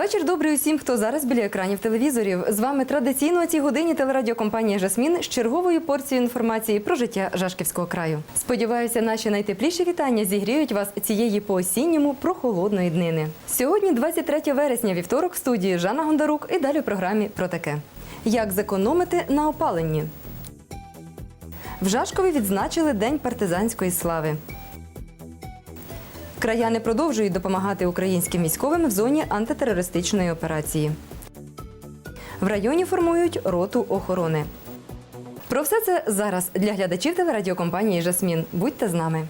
Вечір добрий усім, хто зараз біля екранів телевізорів. З вами традиційно о цій годині телерадіокомпанія Жасмін з черговою порцією інформації про життя Жашківського краю. Сподіваюся, наші найтепліші вітання зігріють вас цієї по-осінньому прохолодної днини. Сьогодні, 23 вересня, вівторок в студії Жанна Гондарук і далі в програмі про таке: як зекономити на опаленні. В Жашкові відзначили День партизанської слави. Краяни продовжують допомагати українським військовим в зоні антитерористичної операції. В районі формують роту охорони. Про все це зараз для глядачів телерадіокомпанії Жасмін. Будьте з нами.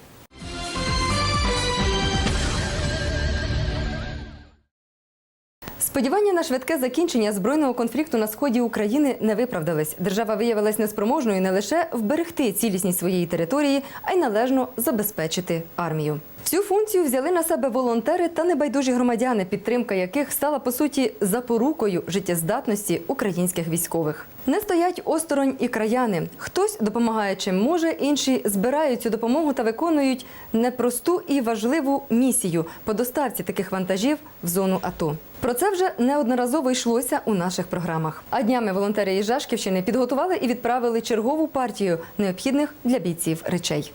Сподівання на швидке закінчення збройного конфлікту на сході України не виправдались. Держава виявилась неспроможною не лише вберегти цілісність своєї території, а й належно забезпечити армію. Цю функцію взяли на себе волонтери та небайдужі громадяни, підтримка яких стала по суті запорукою життєздатності українських військових. Не стоять осторонь і краяни. Хтось допомагає чим може, інші збирають цю допомогу та виконують непросту і важливу місію по доставці таких вантажів в зону АТО. Про це вже неодноразово йшлося у наших програмах. А днями волонтери із Жашківщини підготували і відправили чергову партію необхідних для бійців речей.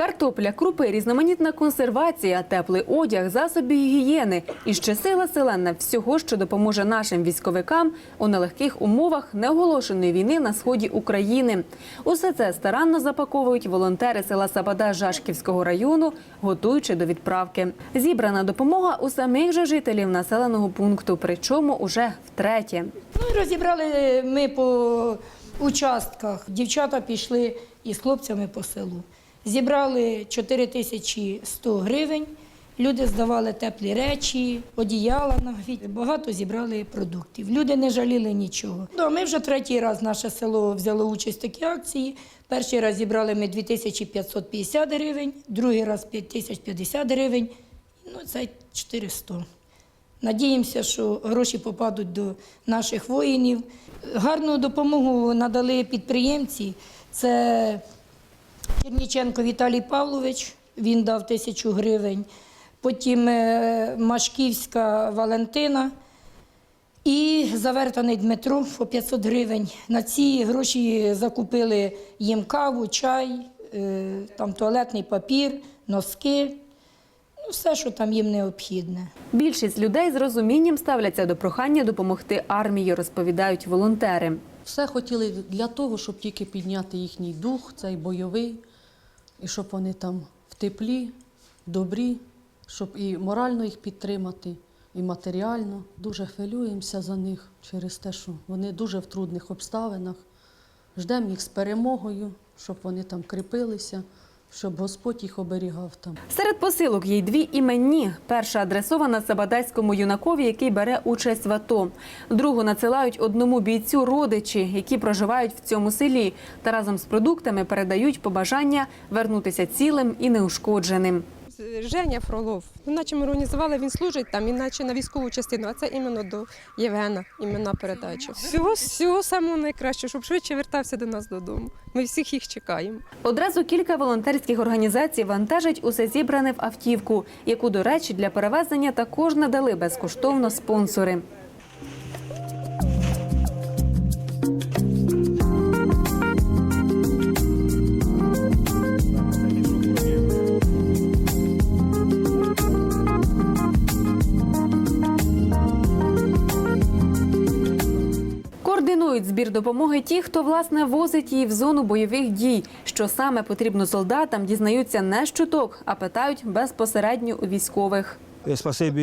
Картопля, крупи, різноманітна консервація, теплий одяг, засоби гігієни і ще сила селена всього, що допоможе нашим військовикам у нелегких умовах неоголошеної війни на сході України. Усе це старанно запаковують волонтери села Сабада Жашківського району, готуючи до відправки. Зібрана допомога у самих же жителів населеного пункту, причому уже втретє. Ну розібрали ми по участках. Дівчата пішли із хлопцями по селу. Зібрали 4100 гривень. Люди здавали теплі речі, одіяла навіть. Багато зібрали продуктів. Люди не жаліли нічого. Ну, а ми вже третій раз наше село взяло участь в такій акції. Перший раз зібрали ми 2550 гривень, другий раз 5050 гривень, ну це 400. Надіємося, що гроші попадуть до наших воїнів. Гарну допомогу надали підприємці. Це Черніченко Віталій Павлович, він дав тисячу гривень. Потім е, Машківська Валентина і Завертаний Дмитро по 500 гривень. На ці гроші закупили їм каву, чай, е, там туалетний папір, носки, ну, все, що там їм необхідне. Більшість людей з розумінням ставляться до прохання допомогти армії, розповідають волонтери. Все хотіли для того, щоб тільки підняти їхній дух, цей бойовий, і щоб вони там в теплі, добрі, щоб і морально їх підтримати, і матеріально. Дуже хвилюємося за них через те, що вони дуже в трудних обставинах. Ждемо їх з перемогою, щоб вони там кріпилися, щоб Господь їх оберігав там. Серед посилок є й дві іменні. Перша адресована Сабадайському юнакові, який бере участь в АТО. Другу надсилають одному бійцю родичі, які проживають в цьому селі, та разом з продуктами передають побажання вернутися цілим і неушкодженим. Женя Фролов. Наче ми організували, він служить там, іначе на військову частину, а це іменно до Євгена, імена передачі. Всього, всього самого найкращого, щоб швидше вертався до нас додому. Ми всіх їх чекаємо. Одразу кілька волонтерських організацій вантажать усе зібране в автівку, яку, до речі, для перевезення також надали безкоштовно спонсори. Збір допомоги ті, хто власне возить її в зону бойових дій. Що саме потрібно солдатам, дізнаються не з чуток, а питають безпосередньо у військових. Е, Спасибі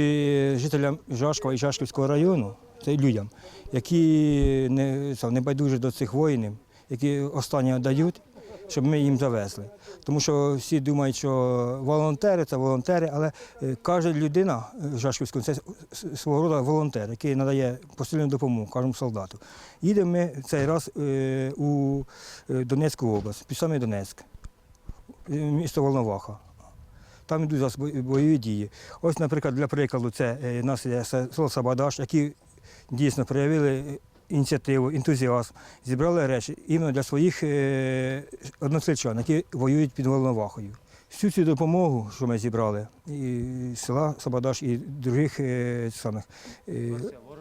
жителям Жашкова і Жашківського району, це людям, які не, не байдужі до цих воїнів, які останнє дають, щоб ми їм завезли. Тому що всі думають, що волонтери це волонтери, але е, кожна людина в Жашківському це свого роду волонтер, який надає посильну допомогу кожному солдату. Їдемо ми цей раз е, у е, Донецьку область, під саме Донецьк, е, місто Волноваха. Там йдуть зараз бойові дії. Ось, наприклад, для прикладу, це е, нас є се- село Сабадаш, які дійсно проявили е, ініціативу, ентузіазм, зібрали речі іменно для своїх е, односельчан, які воюють під Волновахою. Всю цю допомогу, що ми зібрали, і села Сабадаш, і других е, самих е,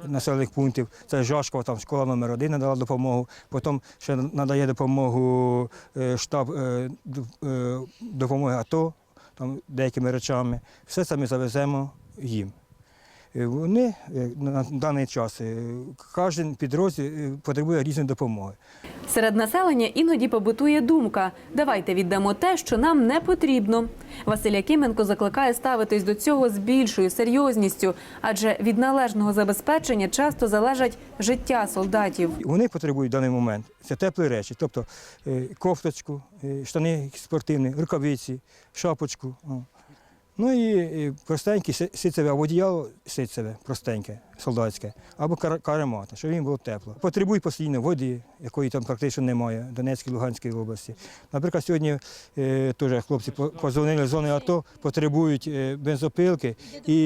населених пунктів. Це Жашкова, там школа номер один надала допомогу. Потім ще надає допомогу штаб допомоги АТО, там деякими речами. Все це ми завеземо їм. Е, Вони е, на даний час, е, кожен підрозділ потребує різної допомоги. Серед населення іноді побутує думка: давайте віддамо те, що нам не потрібно. Василь Якименко закликає ставитись до цього з більшою серйозністю, адже від належного забезпечення часто залежать життя солдатів. Вони потребують в даний момент це теплі речі, тобто кофточку, штани спортивні, рукавиці, шапочку. Ну і простеньке си- ситцеве водіяло одіяло ситцеве, простеньке, солдатське, або кар- каремата, щоб їм було тепло. Потребують постійно води, якої там практично немає в Донецькій, Луганській області. Наприклад, сьогодні е, теж хлопці позвонили з зони АТО, потребують е, бензопилки і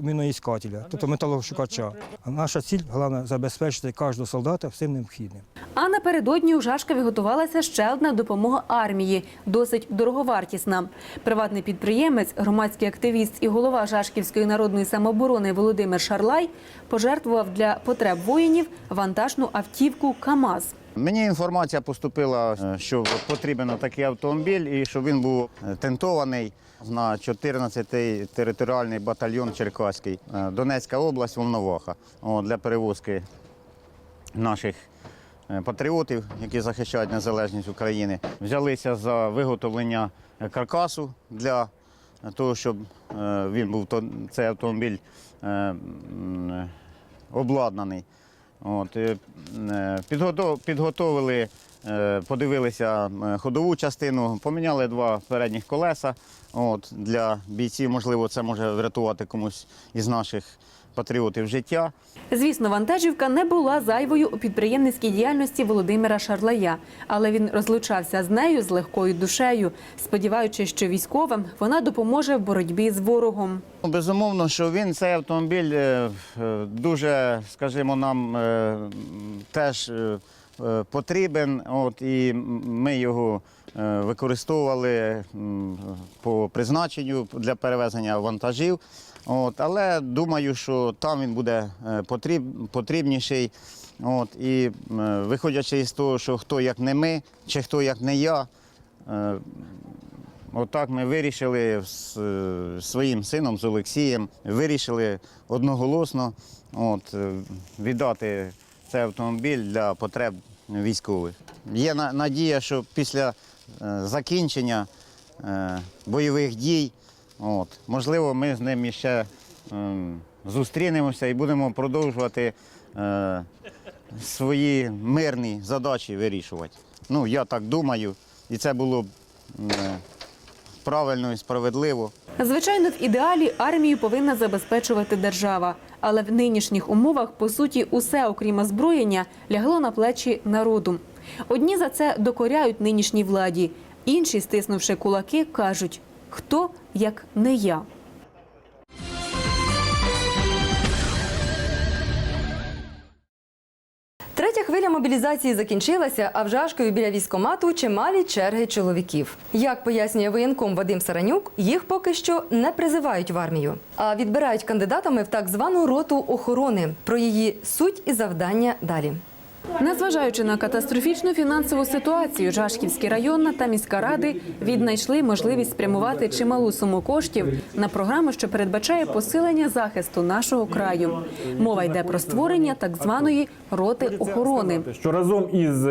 міноіскателя, тобто металошукача. Наша ціль головне забезпечити кожного солдата всім необхідним. А напередодні у Жашкові готувалася ще одна допомога армії, досить дороговартісна. Приватний підприємець, громадський активіст і голова Жашківської народної самооборони Володимир Шарлай пожертвував для потреб воїнів вантажну автівку КАМАЗ. Мені інформація поступила, е, що потрібен такий автомобіль і щоб він був тентований на 14-й територіальний батальйон Черкаський, е, Донецька область, Волноваха, для перевозки наших е, патріотів, які захищають незалежність України. Взялися за виготовлення каркасу для того, щоб він був цей автомобіль обладнаний. От, е, е, підготов- підготовили, е, подивилися е, ходову частину, поміняли два передніх колеса. От, для бійців, можливо, це може врятувати комусь із наших патріотів життя. Звісно, вантажівка не була зайвою у підприємницькій діяльності Володимира Шарлая, але він розлучався з нею з легкою душею, сподіваючись, що військовим вона допоможе в боротьбі з ворогом. Ну, Безумовно, що він цей автомобіль е, е, дуже, скажімо, нам е, теж потрібен. От, і ми його використовували по призначенню для перевезення вантажів. От, але думаю, що там він буде е, потріб, потрібніший. От, і виходячи із того, що хто як не ми, чи хто як не я, е, Отак ми вирішили з е, своїм сином, з Олексієм, вирішили одноголосно от, е, віддати цей автомобіль для потреб військових. Є надія, що після е, закінчення е, бойових дій, от, можливо, ми з ним ще ем, зустрінемося і будемо продовжувати е, свої мирні задачі вирішувати. Ну, я так думаю, і це було б е, правильно і справедливо. Звичайно, в ідеалі армію повинна забезпечувати держава, але в нинішніх умовах по суті усе, окрім озброєння, лягло на плечі народу. Одні за це докоряють нинішній владі, інші, стиснувши кулаки, кажуть: хто як не я. Третя хвиля мобілізації закінчилася, а в Жашкові біля військомату чималі черги чоловіків. Як пояснює воєнком Вадим Саранюк, їх поки що не призивають в армію, а відбирають кандидатами в так звану роту охорони. Про її суть і завдання далі. Незважаючи на катастрофічну фінансову ситуацію, Жашківський районна та міська ради віднайшли можливість спрямувати чималу суму коштів на програму, що передбачає посилення захисту нашого краю. Мова йде про створення так званої роти охорони. що разом із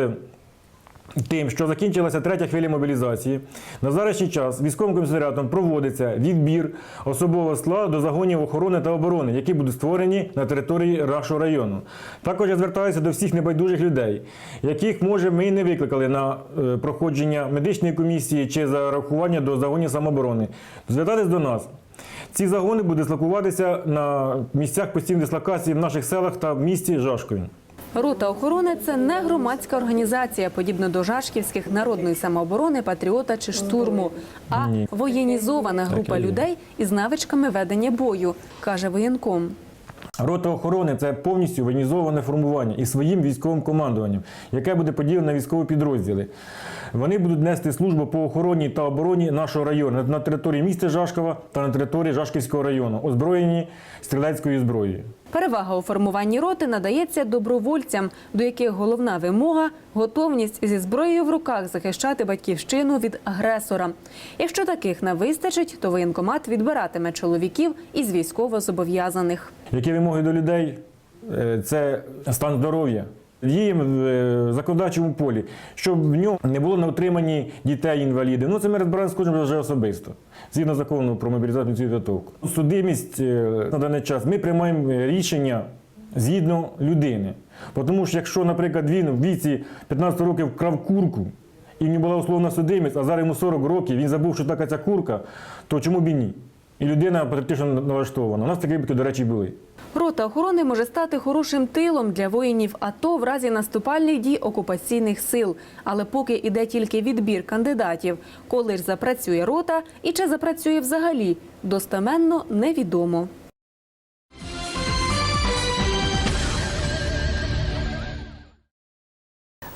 тим, що закінчилася третя хвиля мобілізації, на зарашній час військовим комісаріатом проводиться відбір особового складу до загонів охорони та оборони, які будуть створені на території нашого району. Також я звертаюся до всіх небайдужих людей, яких може ми і не викликали на е, проходження медичної комісії чи зарахування до загонів самооборони. Звертатись до нас. Ці загони будуть дислокуватися на місцях постійної дислокації в наших селах та в місті Жашкові. Рота охорони це не громадська організація, подібно до Жашківських народної самооборони, патріота чи штурму, а воєнізована група людей із навичками ведення бою, каже воєнком. Рота охорони це повністю воєнізоване формування і своїм військовим командуванням, яке буде поділено на військові підрозділи. Вони будуть нести службу по охороні та обороні нашого району на території міста Жашкова та на території Жашківського району, озброєні стрілецькою зброєю. Перевага у формуванні роти надається добровольцям, до яких головна вимога готовність зі зброєю в руках захищати батьківщину від агресора. Якщо таких не вистачить, то воєнкомат відбиратиме чоловіків із військовозобов'язаних. Які вимоги до людей? Е, Це стан здоров'я. Діємо в е, законодавчому полі, щоб в ньому не було на утриманні дітей інвалідів. Ну це ми розбираємо з кожним вже особисто, згідно закону про мобілізацію підготовку. Судимість е, на даний час ми приймаємо рішення згідно людини. Тому що якщо, наприклад, він в віці 15 років вкрав курку, і в нього була условна судимість, а зараз йому 40 років, він забув, що така ця курка, то чому б і ні? І людина патріотично налаштована. У нас такі до речі, були. Рота охорони може стати хорошим тилом для воїнів АТО в разі наступальних дій окупаційних сил. Але поки іде тільки відбір кандидатів, коли ж запрацює рота і чи запрацює взагалі, достеменно невідомо.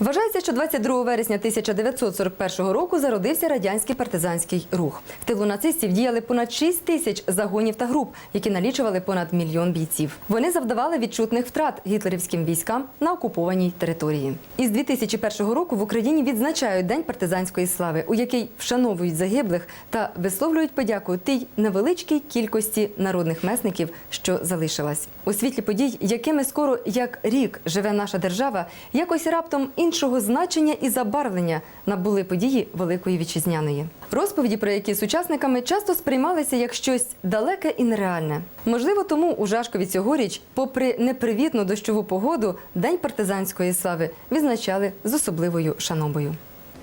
Вважається, що 22 вересня 1941 року зародився радянський партизанський рух. В тилу нацистів діяли понад 6 тисяч загонів та груп, які налічували понад мільйон бійців. Вони завдавали відчутних втрат гітлерівським військам на окупованій території. Із 2001 року в Україні відзначають День партизанської слави, у який вшановують загиблих та висловлюють подяку тій невеличкій кількості народних месників, що залишилась. У світлі подій, якими скоро як рік живе наша держава, якось раптом іншого значення і забарвлення набули події Великої Вітчизняної. Розповіді, про які сучасниками часто сприймалися як щось далеке і нереальне. Можливо, тому у Жашкові цьогоріч, попри непривітну дощову погоду, День партизанської слави відзначали з особливою шанобою.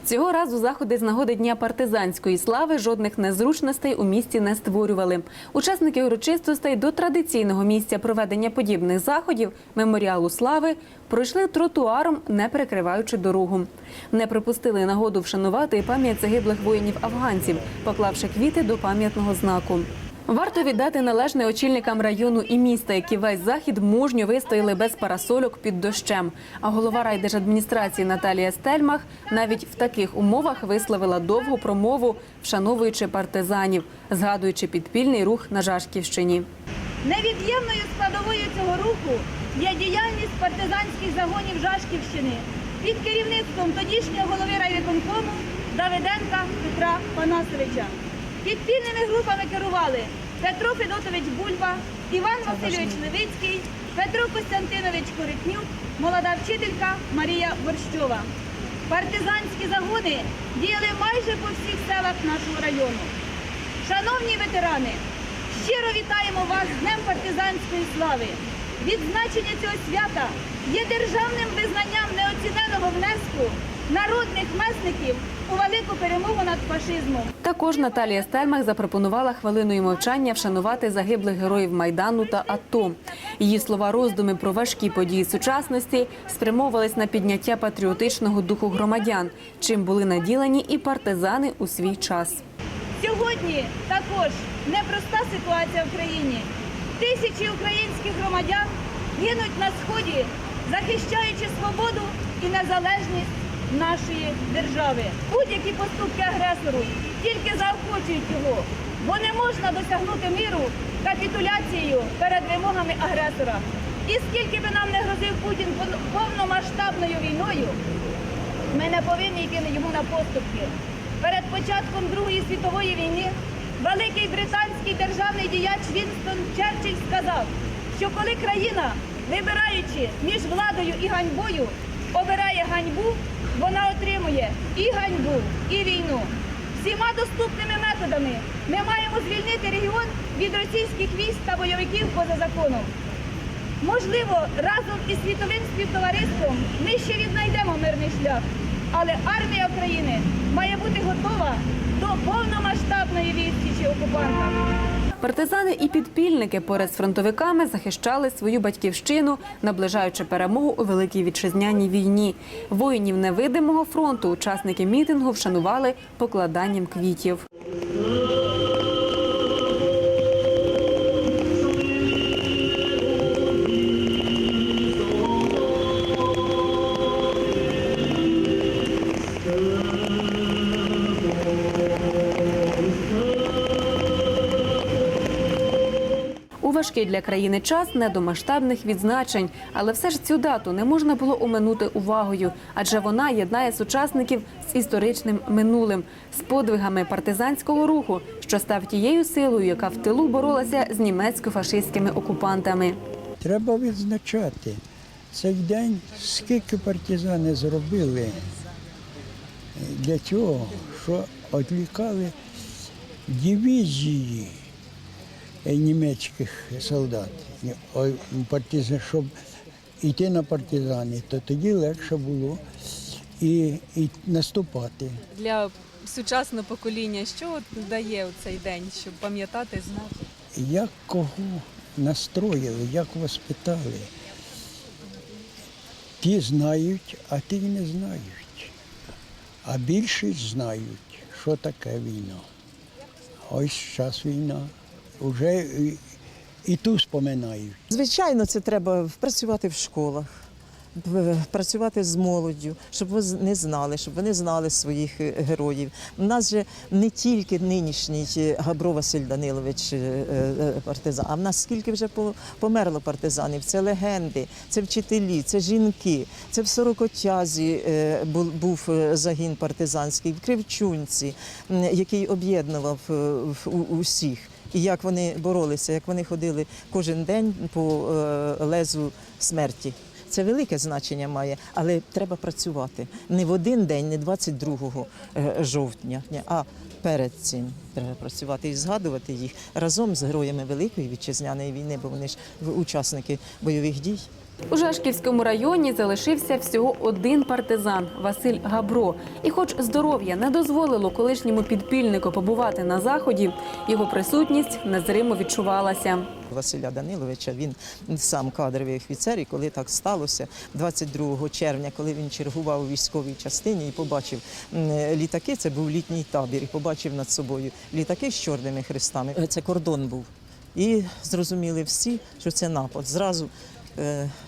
Цього разу заходи з нагоди Дня партизанської слави жодних незручностей у місті не створювали. Учасники урочистостей до традиційного місця проведення подібних заходів меморіалу слави пройшли тротуаром, не перекриваючи дорогу. Не припустили нагоду вшанувати пам'ять загиблих воїнів-афганців, поклавши квіти до пам'ятного знаку. Варто віддати належне очільникам району і міста, які весь захід мужньо вистояли без парасольок під дощем. А голова райдержадміністрації Наталія Стельмах навіть в таких умовах висловила довгу промову, вшановуючи партизанів, згадуючи підпільний рух на Жашківщині. Невід'ємною складовою цього руху є діяльність партизанських загонів Жашківщини під керівництвом тодішнього голови райвиконкому Давиденка Петра Панасовича. Підпільними групами керували Петро Федотович Бульба, Іван Васильович Левицький, Петро Костянтинович Коритнюк, молода вчителька Марія Борщова. Партизанські загони діяли майже по всіх селах нашого району. Шановні ветерани, щиро вітаємо вас з Днем партизанської слави. Відзначення цього свята є державним визнанням неоціненого внеску народних месників у велику перемогу над фашизмом. Також Наталія Стельмах запропонувала хвилиною мовчання вшанувати загиблих героїв Майдану та АТО. Її слова роздуми про важкі події сучасності спрямовувались на підняття патріотичного духу громадян, чим були наділені і партизани у свій час. Сьогодні також непроста ситуація в країні. Тисячі українських громадян гинуть на сході, захищаючи свободу і незалежність нашої держави. Будь-які поступки агресору тільки заохочують його, бо не можна досягнути миру капітуляцією перед вимогами агресора. І скільки би нам не грозив Путін повномасштабною війною, ми не повинні йти йому на поступки. Перед початком Другої світової війни великий британський державний діяч Вінстон Черчилль сказав, що коли країна, вибираючи між владою і ганьбою, обирає ганьбу, вона отримує і ганьбу, і війну. Всіма доступними методами ми маємо звільнити регіон від російських військ та бойовиків поза законом. Можливо, разом із світовим співтовариством ми ще віднайдемо мирний шлях, але армія України має бути готова до повномасштабної відсічі окупанта. Партизани і підпільники поряд з фронтовиками захищали свою батьківщину, наближаючи перемогу у великій вітчизняній війні. Воїнів невидимого фронту учасники мітингу вшанували покладанням квітів. Важкий для країни час не до масштабних відзначень, але все ж цю дату не можна було оминути увагою, адже вона єднає сучасників з історичним минулим, з подвигами партизанського руху, що став тією силою, яка в тилу боролася з німецько-фашистськими окупантами. Треба відзначати цей день, скільки партизани зробили для цього, що відвлікали дивізії німецьких солдат, партизан, щоб йти на партизани, то тоді легше було і, і наступати. Для сучасного покоління що дає цей день, щоб пам'ятати, знати? як кого настроїли, як воспитали. Ті знають, а ті не знають. А більшість знають, що таке війна. Ось час війна. Уже і, ту споминають. Звичайно, це треба працювати в школах, працювати з молоддю, щоб вони знали, щоб вони знали своїх е, героїв. У нас же не тільки нинішній е, Габро Василь Данилович е, партизан, а в нас скільки вже померло партизанів. Це легенди, це вчителі, це жінки. Це в Сорокотязі був загін партизанський, в Кривчунці, який об'єднував усіх. І як вони боролися, як вони ходили кожен день по е, лезу смерті. Це велике значення має, але треба працювати не в один день, не 22 е, жовтня, а перед цим треба працювати і згадувати їх разом з героями Великої вітчизняної війни, бо вони ж учасники бойових дій. У Жашківському районі залишився всього один партизан Василь Габро. І, хоч здоров'я не дозволило колишньому підпільнику побувати на заході, його присутність незримо відчувалася. Василя Даниловича. Він сам кадровий офіцер. І коли так сталося, 22 червня, коли він чергував у військовій частині і побачив літаки, це був літній табір, і побачив над собою літаки з чорними хрестами. Це кордон був. І зрозуміли всі, що це напад. Зразу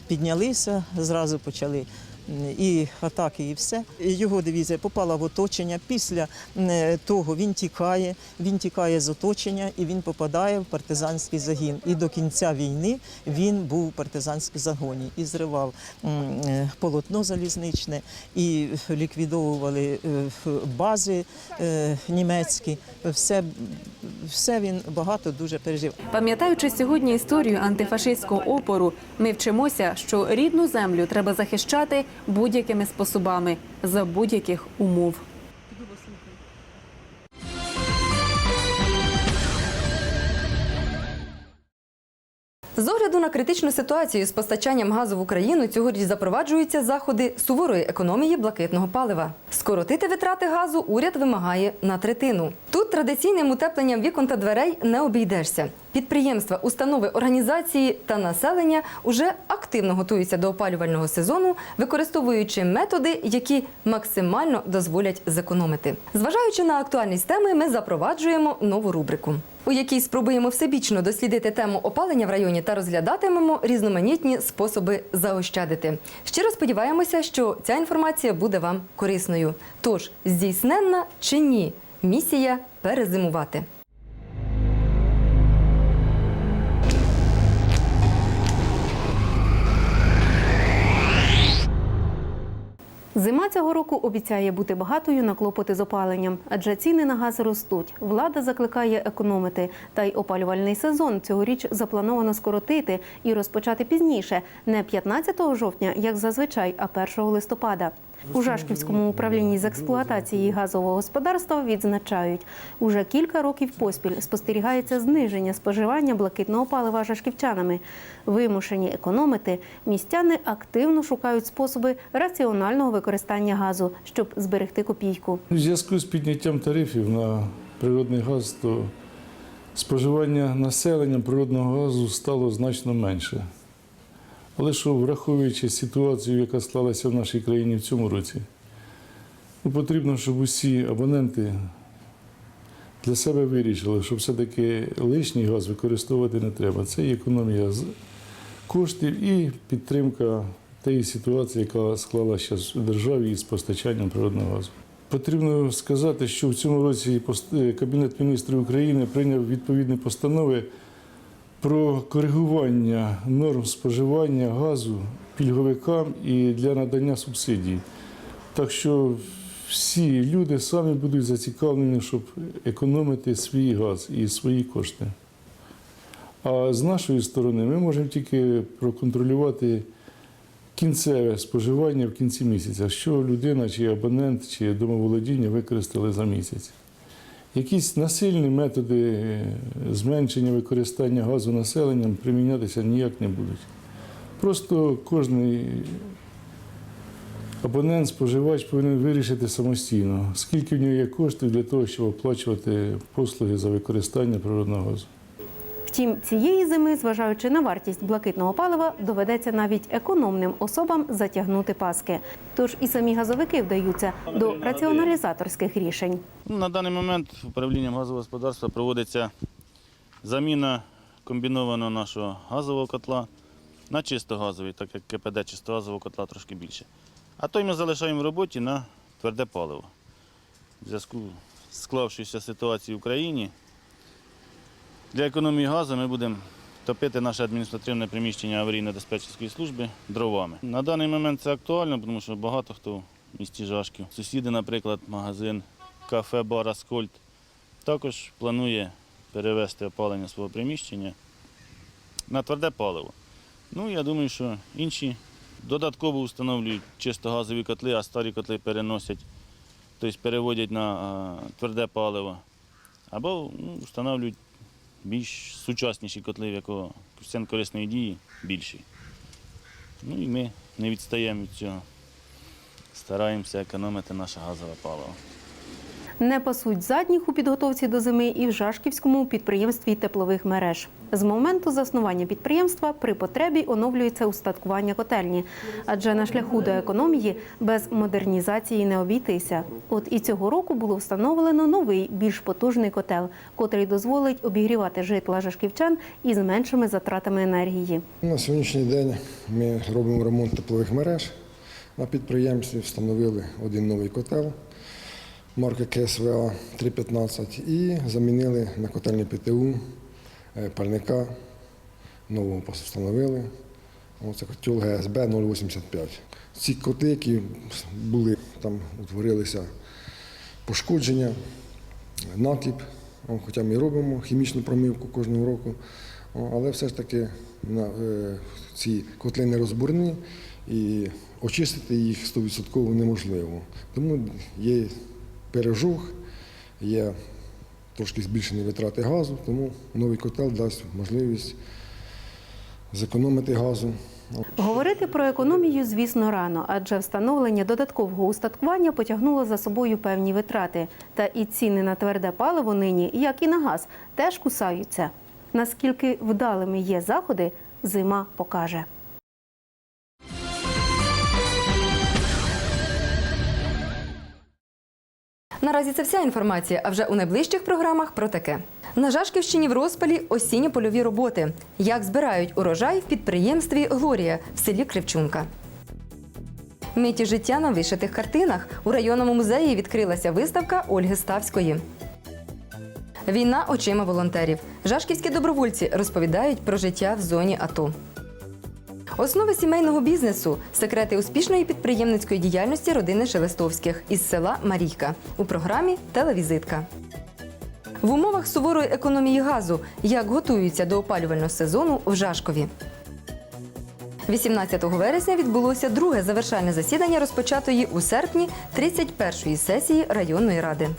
піднялися, зразу почали. І атаки, і все. Його дивізія попала в оточення. Після того він тікає, він тікає з оточення і він попадає в партизанський загін. І до кінця війни він був у партизанській загоні і зривав е, полотно залізничне, і ліквідовували е, бази е, німецькі. Все, все він багато дуже пережив. Пам'ятаючи сьогодні історію антифашистського опору, ми вчимося, що рідну землю треба захищати будь-якими способами за будь-яких умов. З огляду на критичну ситуацію з постачанням газу в Україну цьогоріч запроваджуються заходи суворої економії блакитного палива. Скоротити витрати газу уряд вимагає на третину. Тут традиційним утепленням вікон та дверей не обійдешся. Підприємства, установи, організації та населення уже активно готуються до опалювального сезону, використовуючи методи, які максимально дозволять зекономити. Зважаючи на актуальність теми, ми запроваджуємо нову рубрику у якій спробуємо всебічно дослідити тему опалення в районі та розглядатимемо різноманітні способи заощадити. Щиро сподіваємося, що ця інформація буде вам корисною. Тож, здійсненна чи ні, місія перезимувати. Зима цього року обіцяє бути багатою на клопоти з опаленням, адже ціни на газ ростуть. Влада закликає економити. Та й опалювальний сезон цьогоріч заплановано скоротити і розпочати пізніше, не 15 жовтня, як зазвичай, а 1 листопада. У Жашківському управлінні з експлуатації газового господарства відзначають, уже кілька років поспіль спостерігається зниження споживання блакитного палива жашківчанами. Вимушені економити, містяни активно шукають способи раціонального використання газу, щоб зберегти копійку. У зв'язку з підняттям тарифів на природний газ, то споживання населенням природного газу стало значно менше. Але що, враховуючи ситуацію, яка склалася в нашій країні в цьому році, ну, потрібно, щоб усі абоненти для себе вирішили, що все-таки лишній газ використовувати не треба. Це і економія коштів і підтримка тієї ситуації, яка склалася у державі із постачанням природного газу. Потрібно сказати, що в цьому році Кабінет міністрів України прийняв відповідні постанови про коригування норм споживання газу пільговикам і для надання субсидій. Так що всі люди самі будуть зацікавлені, щоб економити свій газ і свої кошти. А з нашої сторони ми можемо тільки проконтролювати кінцеве споживання в кінці місяця, що людина, чи абонент, чи домоволодіння використали за місяць. Якісь насильні методи е, зменшення використання газу населенням примінятися ніяк не будуть. Просто кожен абонент, споживач повинен вирішити самостійно, скільки в нього є коштів для того, щоб оплачувати послуги за використання природного газу. Втім, цієї зими, зважаючи на вартість блакитного палива, доведеться навіть економним особам затягнути паски. Тож і самі газовики вдаються до раціоналізаторських рішень. Ну, На даний момент управлінням газового господарства проводиться заміна комбінованого нашого газового котла на чистогазовий, так як КПД чистогазового котла трошки більше. А той ми залишаємо в роботі на тверде паливо. В зв'язку з склавшоюся ситуацією в Україні для економії газу ми будемо топити наше адміністративне приміщення аварійно-диспетчерської служби дровами. На даний момент це актуально, тому що багато хто в місті Жашків. Сусіди, наприклад, магазин кафе бар Аскольд також планує перевести опалення свого приміщення на тверде паливо. Ну, я думаю, що інші додатково встановлюють чисто газові котли, а старі котли переносять, тобто переводять на тверде паливо. Або ну, встановлюють більш сучасніші котли, в якого коефіцієнт корисної дії більший. Ну і ми не відстаємо від цього. Стараємося економити наше газове паливо. Не пасуть задніх у підготовці до зими і в Жашківському підприємстві теплових мереж. З моменту заснування підприємства при потребі оновлюється устаткування котельні, адже на шляху до економії без модернізації не обійтися. От і цього року було встановлено новий, більш потужний котел, котрий дозволить обігрівати житла жашківчан із меншими затратами енергії. На сьогоднішній день ми робимо ремонт теплових мереж. На підприємстві встановили один новий котел марки КСВА 315 і замінили на котельні ПТУ е, пальника. Нового встановили. Це котел ГСБ 085. Ці коти, які були, там утворилися пошкодження, накліп, О, хоча ми робимо хімічну промивку кожного року. Але все ж таки е, ці котли не розборні і очистити їх 100% неможливо. Тому є пережух, є трошки збільшені витрати газу, тому новий котел дасть можливість зекономити газу. Говорити про економію, звісно, рано, адже встановлення додаткового устаткування потягнуло за собою певні витрати. Та і ціни на тверде паливо нині, як і на газ, теж кусаються. Наскільки вдалими є заходи, зима покаже. Наразі це вся інформація, а вже у найближчих програмах про таке. На Жашківщині в розпалі осінньо-польові роботи. Як збирають урожай в підприємстві Глорія в селі Кривчунка. Миті життя на вишитих картинах. У районному музеї відкрилася виставка Ольги Ставської. Війна очима волонтерів. Жашківські добровольці розповідають про життя в зоні АТО. Основи сімейного бізнесу секрети успішної підприємницької діяльності родини Шелестовських із села Марійка у програмі Телевізитка. В умовах суворої економії газу як готуються до опалювального сезону в Жашкові. 18 вересня відбулося друге завершальне засідання розпочатої у серпні 31-ї сесії районної ради.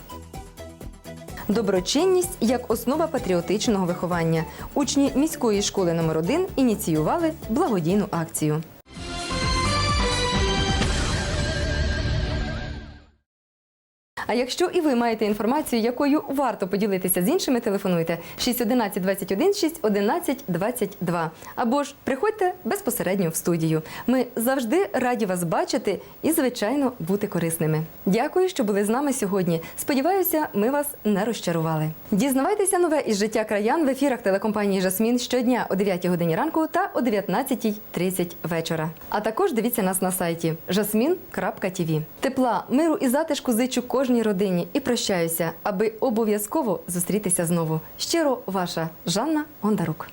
Доброчинність як основа патріотичного виховання. Учні міської школи номер 1 ініціювали благодійну акцію. А якщо і ви маєте інформацію, якою варто поділитися з іншими, телефонуйте 611 21 611 22. Або ж приходьте безпосередньо в студію. Ми завжди раді вас бачити і, звичайно, бути корисними. Дякую, що були з нами сьогодні. Сподіваюся, ми вас не розчарували. Дізнавайтеся нове із життя краян в ефірах телекомпанії Жасмін щодня о 9 годині ранку та о 19.30 вечора. А також дивіться нас на сайті jasmin.tv. Тепла, миру і затишку зичу кожній родині і прощаюся, аби обов'язково зустрітися знову. Щиро ваша Жанна Гондарук.